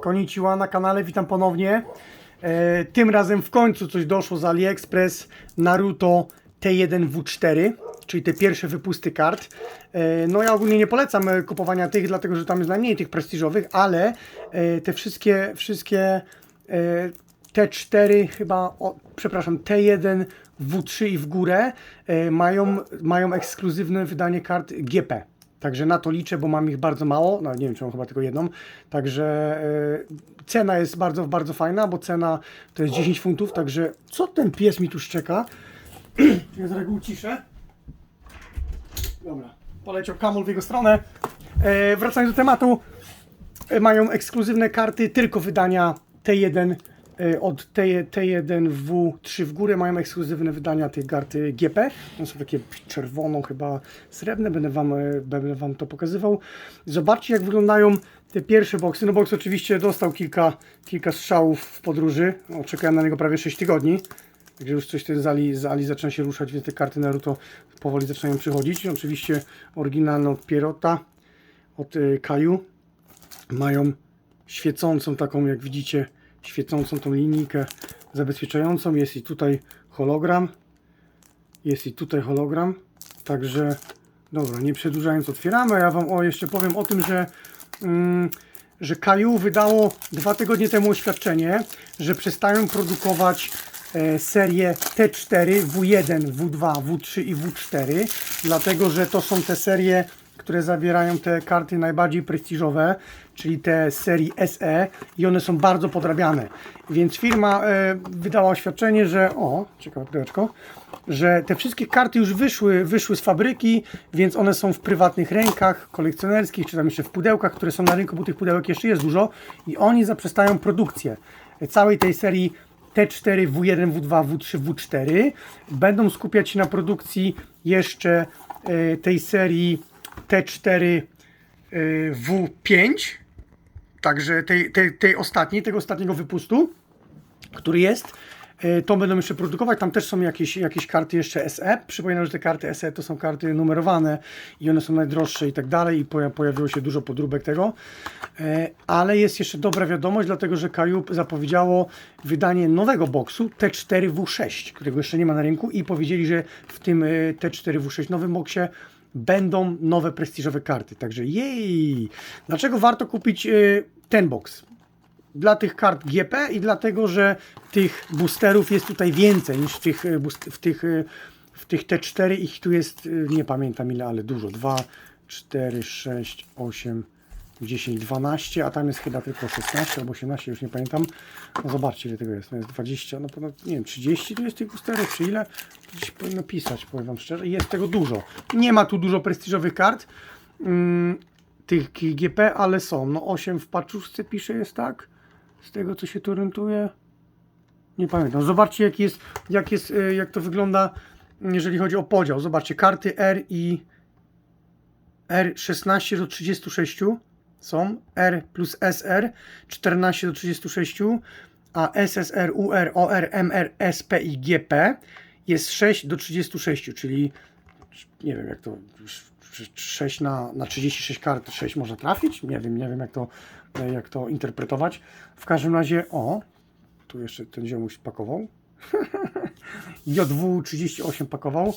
Konnichiwa na kanale, witam ponownie. E, tym razem w końcu coś doszło z AliExpress Naruto T1W4, czyli te pierwsze wypusty kart. E, no ja ogólnie nie polecam e, kupowania tych, dlatego że tam jest najmniej tych prestiżowych, ale e, te wszystkie, wszystkie e, T4 chyba, o, przepraszam, T1, W3 i w górę e, mają, mają ekskluzywne wydanie kart GP. Także na to liczę, bo mam ich bardzo mało. No nie wiem, czy mam chyba tylko jedną. Także e, cena jest bardzo, bardzo fajna, bo cena to jest 10 funtów. Także co ten pies mi tu szczeka? ja zaraz go. Dobra, poleciał kamul w jego stronę. E, wracając do tematu, e, mają ekskluzywne karty tylko wydania T1 e, od T, T1W3 w górę mają ekskluzywne wydania tych karty GP. One są takie czerwoną, chyba srebrne, będę wam, e, będę wam to pokazywał. Zobaczcie jak wyglądają te pierwsze boksy. No boks oczywiście dostał kilka, kilka strzałów w podróży. Czekałem na niego prawie 6 tygodni. Także już coś z Ali, z Ali zaczyna się ruszać, więc te karty Naruto powoli zaczynają przychodzić. Oczywiście oryginalne od Pierota, od y, Kaju. Mają świecącą taką, jak widzicie, świecącą tą linijkę zabezpieczającą. Jest i tutaj hologram. Jest i tutaj hologram. Także, dobra, nie przedłużając, otwieramy. Ja Wam o, jeszcze powiem o tym, że, mm, że Kaju wydało dwa tygodnie temu oświadczenie, że przestają produkować e, serię T4, W1, W2, W3 i W4, dlatego że to są te serie, które zawierają te karty najbardziej prestiżowe, czyli te serii SE i one są bardzo podrabiane. Więc firma e, wydała oświadczenie, że o, ciekawe pudełeczko, że te wszystkie karty już wyszły, wyszły z fabryki, więc one są w prywatnych rękach kolekcjonerskich, czy tam jeszcze w pudełkach, które są na rynku, bo tych pudełek jeszcze jest dużo i oni zaprzestają produkcję całej tej serii T4, W1, W2, W3, W4. Będą skupiać się na produkcji jeszcze e, tej serii T4, e, W5, także tej, tej, tej ostatniej, tego ostatniego wypustu, który jest. E, To będą jeszcze produkować. Tam też są jakieś, jakieś karty jeszcze SE. Przypominam, że te karty SE to są karty numerowane i one są najdroższe i tak dalej. I poja- pojawiło się dużo podróbek tego. E, Ale jest jeszcze dobra wiadomość, dlatego że Kajub zapowiedziało wydanie nowego boksu T4W6, którego jeszcze nie ma na rynku. I powiedzieli, że w tym e, T4W6 nowym boksie będą nowe prestiżowe karty. Także jej! Dlaczego warto kupić e, ten boks? dla tych kart GP i dlatego, że tych boosterów jest tutaj więcej niż tych, w tych, e, w tych T4. Ich tu jest, e, nie pamiętam ile, ale dużo. 2, 4, 6, 8, 10, 12, a tam jest chyba tylko 16 albo 18, już nie pamiętam. No zobaczcie ile tego jest. No jest 20, no ponad, nie wiem, 30 tu jest tych boosterów, czy ile? Gdzieś powinno pisać, powiem wam szczerze. Jest tego dużo. Nie ma tu dużo prestiżowych kart. Mm, tych GP, ale są. No 8 w paczuszce pisze jest tak. Z tego co się tu orientuję. Nie pamiętam. Zobaczcie jak jest, jak jest, e, jak to wygląda, jeżeli chodzi o podział. Zobaczcie, karty R i R16 do 36 są. R plus SR 14 do 36, a SSR, UR, OR, MR, SP i GP jest 6 do 36, czyli nie wiem jak to 6 na, na 36 kart 6 można trafić? Nie wiem, nie wiem jak to, jak to interpretować. W każdym razie, o, tu jeszcze ten ziomuś pakował. JW 38 pakował.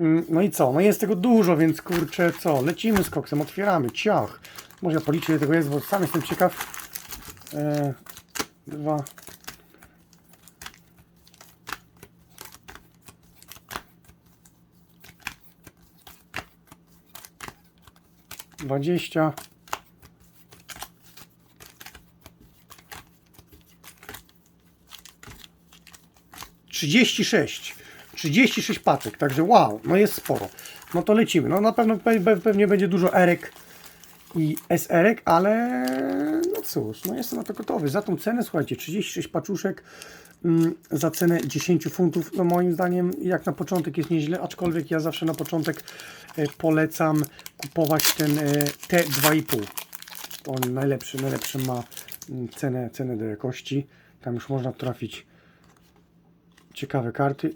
Mm, No i co? No jest tego dużo, więc kurczę, co? Lecimy z koksem, otwieramy, ciach. Może ja policzę ile tego jest, bo sam jestem ciekaw. E, dwa. Dwadzieścia. Trzydzieści sześć. 36 paczek, także wow, no jest sporo. No to lecimy. No na pewno pe- pe- pewnie będzie dużo erek i SR-ek, ale no cóż, no jestem na to gotowy. Za tą cenę, słuchajcie, 36 paczuszek mm, za cenę 10 funtów, no moim zdaniem jak na początek jest nieźle, aczkolwiek ja zawsze na początek e, polecam kupować ten e, T2,5. On najlepszy, najlepszy ma mm, cenę, cenę do jakości. Tam już można trafić ciekawe karty.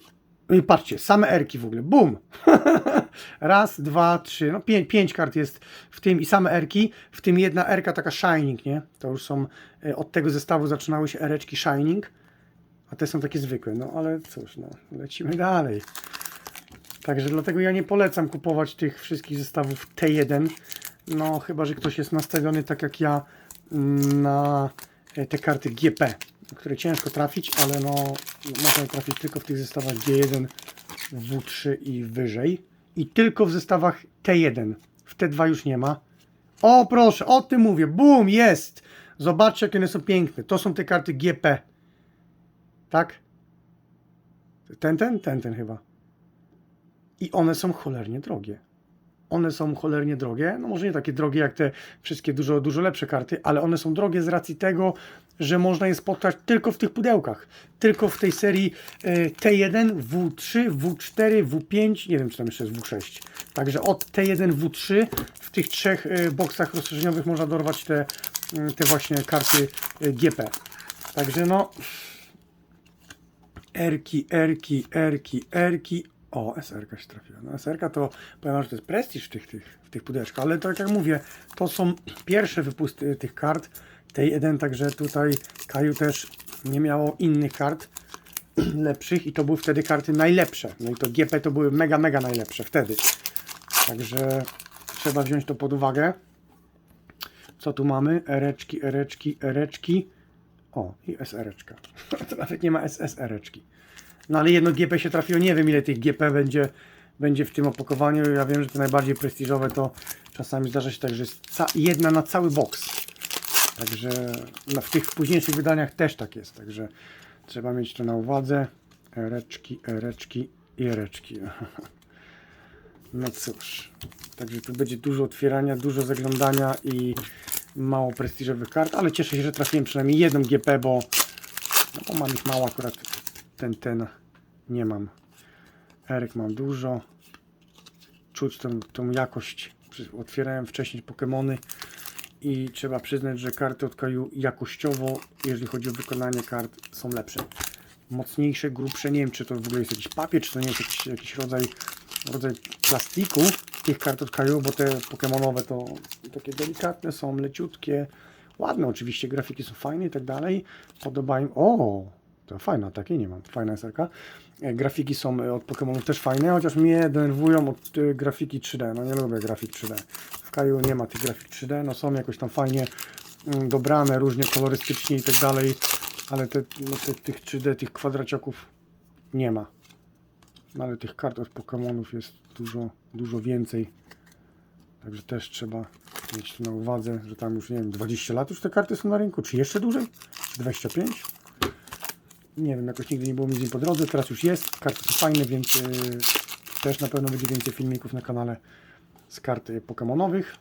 Patrzcie, same erki w ogóle. Bum! Raz, dwa, trzy, no pięć, pięć kart jest w tym i same erki, w tym jedna erka taka Shining, nie? To już są, e, od tego zestawu zaczynały się ereczki Shining, a te są takie zwykłe. No ale cóż, no, lecimy dalej. Także dlatego ja nie polecam kupować tych wszystkich zestawów T1. No, chyba że ktoś jest nastawiony tak jak ja mm, na e, te karty GP, które ciężko trafić, ale no można trafić tylko w tych zestawach G1, W3 i wyżej. I tylko w zestawach T1. W T2 już nie ma. O proszę, o tym mówię. Bum, jest! Zobaczcie, jakie one są piękne. To są te karty GP. Tak? Ten, ten, ten, ten chyba. I one są cholernie drogie. One są cholernie drogie, no może nie takie drogie jak te wszystkie dużo, dużo lepsze karty, ale one są drogie z racji tego, że można je spotkać tylko w tych pudełkach. Tylko w tej serii e, T1, W3, W4, W5, nie wiem czy tam jeszcze jest W6. Także od T1, W3 w tych trzech e, boksach rozszerzeniowych można dorwać te, mm, te właśnie karty e, GP. Także no, Erki, Erki, Erki, Erki. O, SR się trafiła. No, SR to powiem, że to jest prestiż w tych, tych, w tych ale tak jak mówię, to są pierwsze wypusty tych kart. Tej jeden, także tutaj Kaju też nie miało innych kart lepszych i to były wtedy karty najlepsze. No i to GP to były mega, mega najlepsze wtedy. Także trzeba wziąć to pod uwagę. Co tu mamy? Ereczki, ereczki, ereczki. O, i SR-eczka. To nawet nie ma SSR-eczki. No ale jedno GP się trafiło. Nie wiem ile tych GP będzie, będzie w tym opakowaniu. Ja wiem, że te najbardziej prestiżowe to czasami zdarza się tak, że jest jedna na cały box. Także no, w tych późniejszych wydaniach też tak jest. Także trzeba mieć to na uwadze. Ereczki, ereczki i ereczki. No cóż. Także tu będzie dużo otwierania, dużo zaglądania i mało prestiżowych kart, ale cieszę się, że trafiłem przynajmniej jedną GP, bo, no, bo mam ich mało akurat. Ten, ten nie mam. Eryk mam dużo. Czuć tą, tą jakość. Otwierałem wcześniej Pokémony i trzeba przyznać, że karty od Kaju jakościowo, jeżeli chodzi o wykonanie kart, są lepsze. Mocniejsze, grubsze. Nie wiem, czy to w ogóle jest jakiś papier, czy to nie jest jakiś, jakiś rodzaj, rodzaj plastiku tych kart od Kaju, bo te Pokémonowe to takie delikatne są, leciutkie. Ładne oczywiście, grafiki są fajne i tak dalej. Podobają. O! To fajna, takiej nie mam. Fajna SRK. Grafiki są e, od Pokémonów też fajne, chociaż mnie denerwują od e, grafiki 3D. No nie lubię grafik 3D. W Kaju nie ma tych grafik 3D, no są jakoś tam fajnie mm, dobrane, różnie kolorystycznie i tak dalej, ale te, no te, tych 3D, tych kwadraciaków nie ma. No, ale tych kart od Pokémonów jest dużo, dużo więcej. Także też trzeba mieć na uwadze, że tam już nie wiem, 20 lat już te karty są na rynku, czy jeszcze dłużej? Czy 25? Nie wiem, jakoś nigdy nie było mi z nim po drodze, teraz już jest, karty są fajne, więc yy, też na pewno będzie więcej filmików na kanale z kart y, pokemonowych,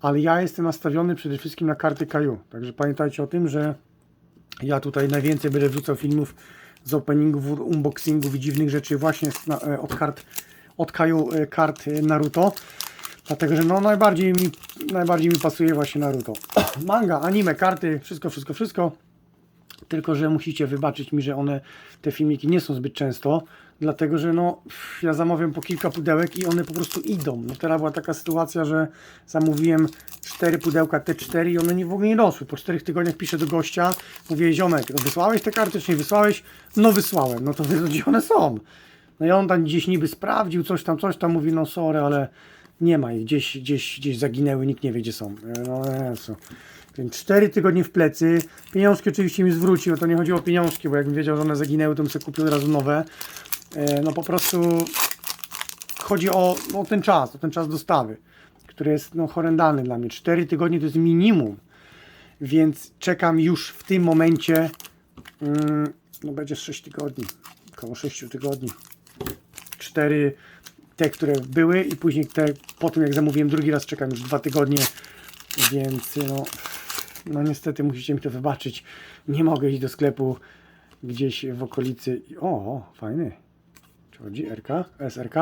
ale ja jestem nastawiony przede wszystkim na karty Kaju, także pamiętajcie o tym, że ja tutaj najwięcej będę wrzucał filmów z openingów, unboxingów i dziwnych rzeczy właśnie e, od kart, od Kaju e, kart e, Naruto, dlatego, że no najbardziej mi, najbardziej mi pasuje właśnie Naruto. Manga, anime, karty, wszystko, wszystko, wszystko. Tylko, że musicie wybaczyć mi, że one, te filmiki nie są zbyt często, dlatego, że no, ja zamawiam po kilka pudełek i one po prostu idą. No teraz była taka sytuacja, że zamówiłem cztery pudełka T4 i one nie, w ogóle nie doszły. Po czterech tygodniach piszę do gościa, mówię, ziomek, no wysłałeś te karty, czy nie wysłałeś? No wysłałem. No to gdzie one są? No i on tam gdzieś niby sprawdził, coś tam, coś tam, mówi, no sorry, ale nie ma ich, gdzieś, gdzieś, gdzieś zaginęły, nikt nie wie, gdzie są. No Jezu. Więc cztery tygodnie w plecy. Pieniążki oczywiście mi zwrócił, to nie chodziło o pieniążki, bo jakbym wiedział, że one zaginęły, to bym sobie kupił od razu nowe. E, No po prostu chodzi o, o ten czas, o ten czas dostawy, który jest no, horrendalny dla mnie. Cztery tygodnie to jest minimum, więc czekam już w tym momencie, mm, no będzie 6 tygodni, około 6 tygodni. Cztery te, które były i później te, po tym jak zamówiłem drugi raz, czekam już dwa tygodnie, więc no, no niestety musicie mi to wybaczyć. Nie mogę iść do sklepu gdzieś w okolicy. O, fajny. Czy chodzi? RK? SRK?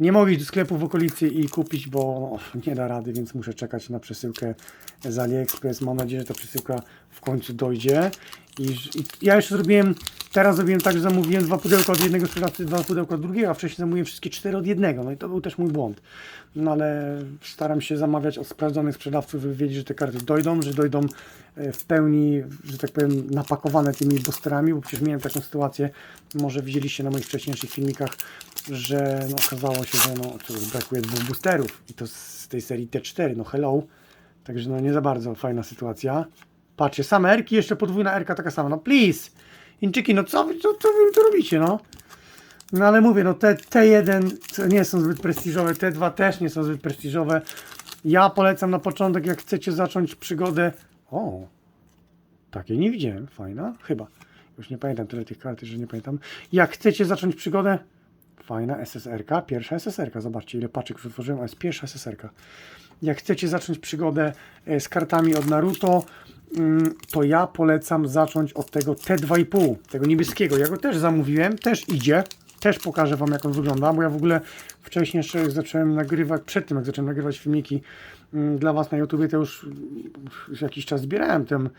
Nie mogę iść do sklepu w okolicy i kupić, bo nie da rady, więc muszę czekać na przesyłkę z AliExpress. Mam nadzieję, że ta przesyłka w końcu dojdzie I, I ja jeszcze zrobiłem, teraz zrobiłem tak, że zamówiłem dwa pudełka od jednego sprzedawcy, dwa pudełka od drugiego, a wcześniej zamówiłem wszystkie cztery od jednego. No i to był też mój błąd. No ale staram się zamawiać od sprawdzonych sprzedawców, żeby wiedzieć, że te karty dojdą, że dojdą e, w pełni, że tak powiem, napakowane tymi boosterami, bo przecież miałem taką sytuację, może widzieliście na moich wcześniejszych filmikach, że no, okazało się, że no, to brakuje dwóch boosterów i to z tej serii T4, no hello. Także no nie za bardzo fajna sytuacja. Patrzcie, same Erki, jeszcze podwójna Erka taka sama. No please! Chińczyki, no co co, co wy tu robicie, no? No ale mówię, no te T1 to nie są zbyt prestiżowe, T2 też nie są zbyt prestiżowe. Ja polecam na początek, jak chcecie zacząć przygodę. O, takiej nie widziałem, fajna, chyba. Już nie pamiętam tyle tych kart, że nie pamiętam. Jak chcecie zacząć przygodę, fajna SSR-ka, pierwsza SSR-ka, zobaczcie ile paczek już otworzyłem, a jest pierwsza SSR-ka. Jak chcecie zacząć przygodę e, z kartami od Naruto, to ja polecam zacząć od tego T2,5, tego niebieskiego. Ja go też zamówiłem, też idzie. Też pokażę Wam, jak on wygląda, bo ja w ogóle wcześniej jeszcze zacząłem nagrywać, przed tym jak zacząłem nagrywać filmiki mm, dla Was na YouTube, to już jakiś czas zbierałem tem,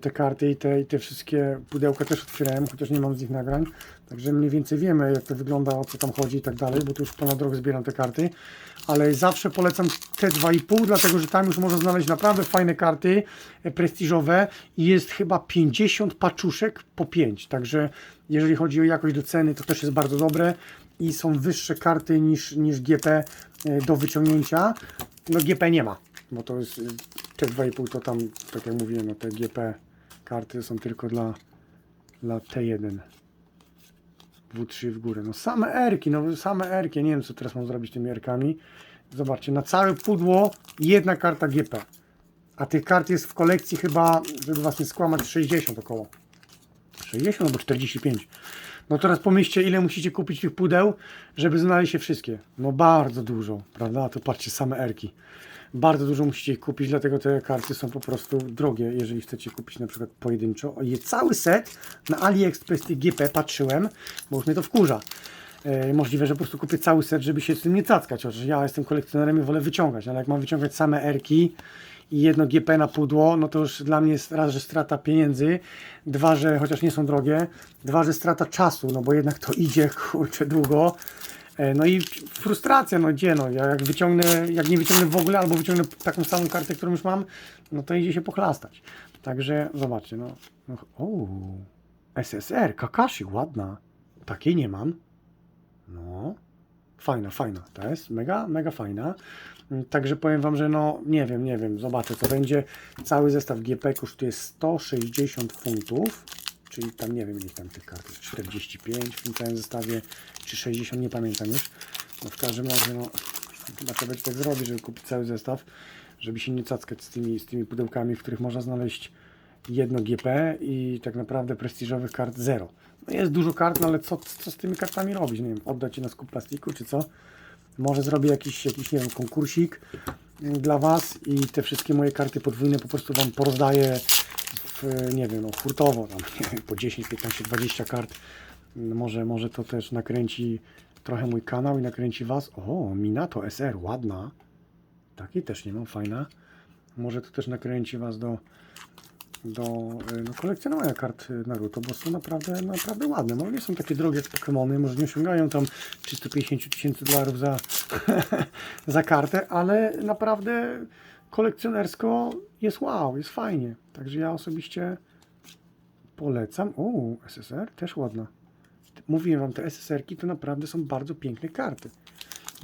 te karty i te, i te wszystkie pudełka też otwierałem, chociaż nie mam z nich nagrań. Także mniej więcej wiemy, jak to wygląda, o co tam chodzi i tak dalej, bo tu już ponad rok zbieram te karty. Ale zawsze polecam te 2,5, dlatego że tam już można znaleźć naprawdę fajne karty e, prestiżowe i jest chyba 50 paczuszek po 5. Także jeżeli chodzi o jakość do ceny, to też jest bardzo dobre i są wyższe karty niż, niż GP e, do wyciągnięcia. No GP nie ma, bo to jest te 2,5 to tam, tak jak mówiłem, no te GP karty są tylko dla, dla T1. W3 w górę. No same erki, no same erki. Nie wiem co teraz mam zrobić tymi erkami. Zobaczcie, na całe pudło jedna karta GP. A tych kart jest w kolekcji chyba, żeby was nie skłamać, 60 około. 60 albo 45. No teraz pomyślcie, ile musicie kupić tych pudeł, żeby znaleźć się wszystkie. No bardzo dużo, prawda? A to patrzcie, same erki. Bardzo dużo musicie ich kupić, dlatego te karty są po prostu drogie, jeżeli chcecie kupić na przykład pojedynczo. Je cały set na AliExpress tych GP patrzyłem, bo już mnie to wkurza. E, możliwe, że po prostu kupię cały set, żeby się z tym nie cackać. Chociaż ja jestem kolekcjonerem i wolę wyciągać, ale jak mam wyciągać same erki i jedno GP na pudło, no to już dla mnie jest raz, że strata pieniędzy, dwa, że chociaż nie są drogie, dwa, że strata czasu, no bo jednak to idzie kurczę długo. E, No i frustracja, no gdzie no, ja jak wyciągnę, jak nie wyciągnę w ogóle, albo wyciągnę taką samą kartę, którą już mam, no to idzie się pochlastać. Także zobaczcie, no, no o, SSR, Kakashi, ładna, takiej nie mam. No, fajna, fajna, to jest mega, mega fajna. Mm, Także powiem Wam, że no nie wiem, nie wiem, zobaczę co będzie. Cały zestaw GP kosztuje 160 funtów, czyli tam nie wiem ile tam tych kart jest, 45 w tym całym zestawie, czy 60, nie pamiętam już. No w każdym razie no chyba trzeba będzie tak zrobić, żeby kupić cały zestaw, żeby się nie cackać z tymi, z tymi pudełkami, w których można znaleźć jedno GP i tak naprawdę prestiżowych kart zero. No jest dużo kart, no ale co, co z tymi kartami robić? Nie wiem, oddać je na skup plastiku, czy co? Może zrobię jakiś, jakiś nie wiem, konkursik mm, dla Was i te wszystkie moje karty podwójne po prostu Wam porozdaję w, nie wiem, no, hurtowo, tam, wiem, po 10, 15, 20 kart. Mm, Może, może to też nakręci trochę mój kanał i nakręci Was. O, Minato SR, ładna. Takiej też nie mam, fajna. Może to też nakręci Was do, do y, no, kolekcjonowania kart Naruto, bo są naprawdę, naprawdę ładne. Może nie są takie drogie jak Pokémony, może nie osiągają tam 350 tysięcy dolarów za, za kartę, ale naprawdę kolekcjonersko jest wow, jest fajnie. Także ja osobiście polecam. O, SSR też ładna. Mówiłem Wam, te SSR-ki to naprawdę są bardzo piękne karty.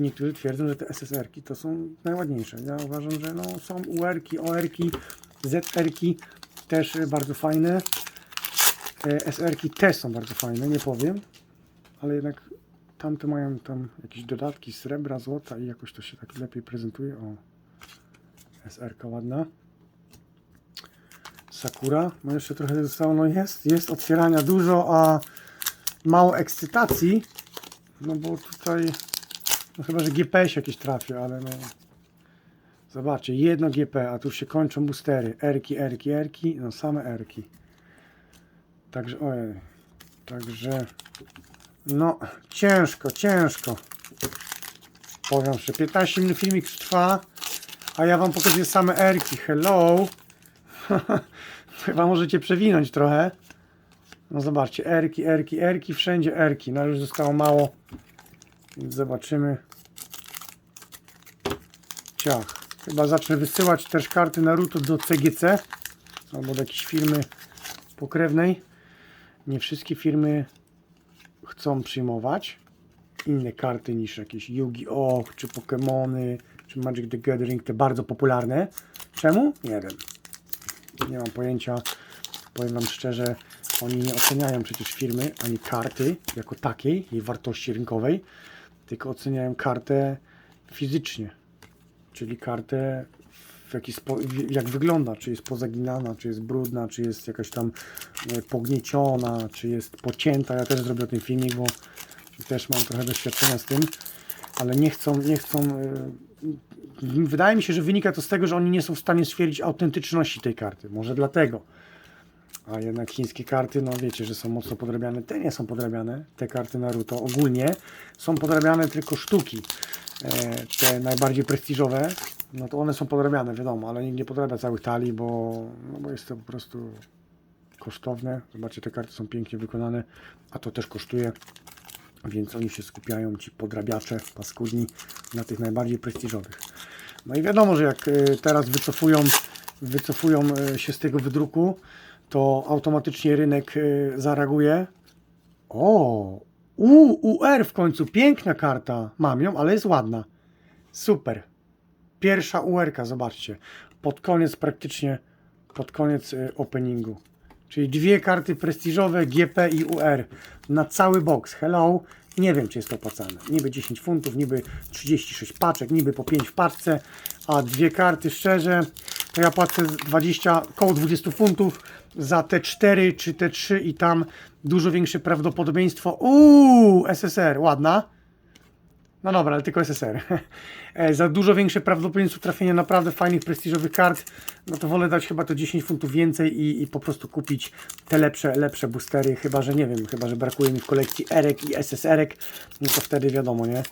Niektórzy twierdzą, że te SSR-ki to są najładniejsze. Ja uważam, że no, są UR-ki, OR-ki, ZR-ki też bardzo fajne. E, SR-ki też są bardzo fajne, nie powiem. Ale jednak tamte mają tam jakieś dodatki srebra, złota i jakoś to się tak lepiej prezentuje. O, SR-ka ładna. Sakura, no jeszcze trochę zostało, no jest, jest otwierania dużo, a mało ekscytacji, no bo tutaj, no chyba, że GPS jakieś trafi, ale no, zobaczcie, jedno GP, a tu się kończą boostery, erki, erki, erki, no same erki, także, ojej, także, no, ciężko, ciężko, powiem, że 15 minut filmik trwa, a ja wam pokazuję same erki, hello, chyba możecie przewinąć trochę, No zobaczcie, erki, erki, erki, wszędzie erki. No już zostało mało. Więc zobaczymy. Ciach. Chyba zacznę wysyłać też karty Naruto do CGC albo do jakiejś firmy pokrewnej. Nie wszystkie firmy chcą przyjmować inne karty niż jakieś Yu-Gi-Oh! czy Pokémony, czy Magic the Gathering, te bardzo popularne. Czemu? Nie wiem. Nie mam pojęcia. Powiem Wam szczerze, oni nie oceniają przecież firmy ani karty jako takiej, jej wartości rynkowej, tylko oceniają kartę fizycznie, czyli kartę w jaki jak wygląda, czy jest pozaginana, czy jest brudna, czy jest jakaś tam e, pognieciona, czy jest pocięta. Ja też zrobię tym filmik, bo też mam trochę doświadczenia z tym, ale nie chcą, nie chcą. e, Wydaje mi się, że wynika to z tego, że oni nie są w stanie stwierdzić autentyczności tej karty. Może dlatego. A jednak chińskie karty, no wiecie, że są mocno podrabiane. Te nie są podrabiane, te karty Naruto ogólnie. Są podrabiane tylko sztuki. E, te najbardziej prestiżowe, no to one są podrabiane, wiadomo, ale nikt nie podrabia całych talii, bo, no bo jest to po prostu kosztowne. Zobaczcie, te karty są pięknie wykonane, a to też kosztuje. Więc oni się skupiają, ci podrabiacze, paskudni, na tych najbardziej prestiżowych. No i wiadomo, że jak e, teraz wycofują, wycofują e, się z tego wydruku, to automatycznie rynek zareaguje. O, U, UR w końcu, piękna karta. Mam ją, ale jest ładna. Super. Pierwsza UR-ka, zobaczcie. Pod koniec praktycznie, pod koniec e, openingu. Czyli dwie karty prestiżowe GP i UR na cały box. Hello. Nie wiem, czy jest to opłacalne. Niby 10 funtów, niby 36 paczek, niby po 5 w paczce, a dwie karty szczerze, to ja płacę 20, koło 20 funtów za te 4 czy te 3 i tam dużo większe prawdopodobieństwo. Uuu, SSR, ładna. No dobra, ale tylko SSR. E, Za dużo większe prawdopodobieństwo trafienia naprawdę fajnych, prestiżowych kart, no to wolę dać chyba to 10 funtów więcej i, i po prostu kupić te lepsze, lepsze boostery, chyba że nie wiem, chyba że brakuje mi w kolekcji erek i SSR-ek, no to wtedy wiadomo, nie?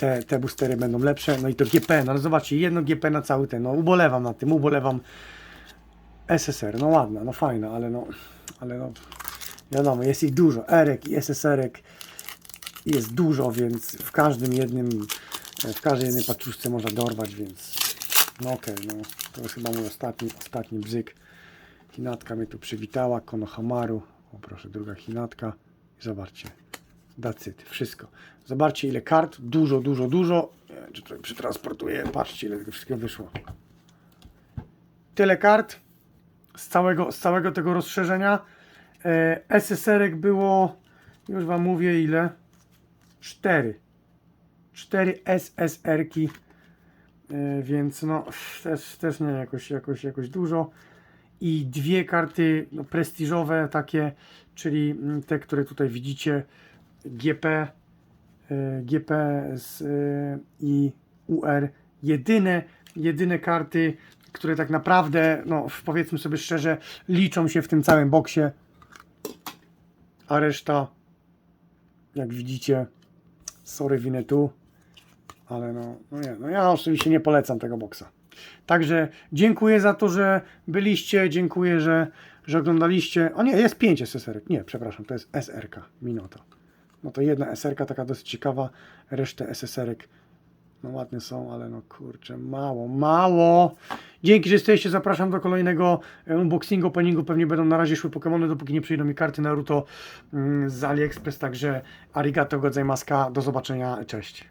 Te, te boostery będą lepsze, no i to GP, no zobaczcie, jedno GP na cały ten, no ubolewam nad tym, ubolewam. SSR, no ładna, no fajna, ale no, ale no, wiadomo, jest ich dużo, erek i SSR-ek, jest dużo, więc w każdym jednym, w każdej jednej paczuszce można dorwać, więc no okej, no to jest chyba mój ostatni, ostatni bzyk. Hinatka mnie tu przywitała, Konohamaru, o proszę, druga Hinatka. Zobaczcie, that's it, wszystko. Zobaczcie ile kart, dużo, dużo, dużo, czy to przetransportuję, patrzcie ile tego wszystkiego wyszło. Tyle kart z całego, z całego tego rozszerzenia. E, SSR-ek było, już Wam mówię ile, 4. 4 SSR-ki, e, więc no też, też nie jakoś, jakoś, jakoś dużo. I dwie karty no, prestiżowe takie, czyli mm, te, które tutaj widzicie, GP, e, GP z, e, i UR. Jedyne, jedyne karty, które tak naprawdę, no powiedzmy sobie szczerze, liczą się w tym całym boksie. A reszta, jak widzicie, sorry winę tu, ale no, no nie, no ja oczywiście nie polecam tego boksa. Także dziękuję za to, że byliście, dziękuję, że, że oglądaliście. O nie, jest 5 SSR. Nie, przepraszam, to jest SRK Minota. No to jedna SRK taka dosyć ciekawa, resztę SSR-ek no ładne są, ale no kurczę, mało, mało. Dzięki, że jesteście. Zapraszam do kolejnego e, unboxingu, openingu. Pewnie będą na razie szły Pokémony, dopóki nie przyjdą mi karty Naruto mm, z AliExpress. Także arigato, godzaimaska. Do zobaczenia. Cześć.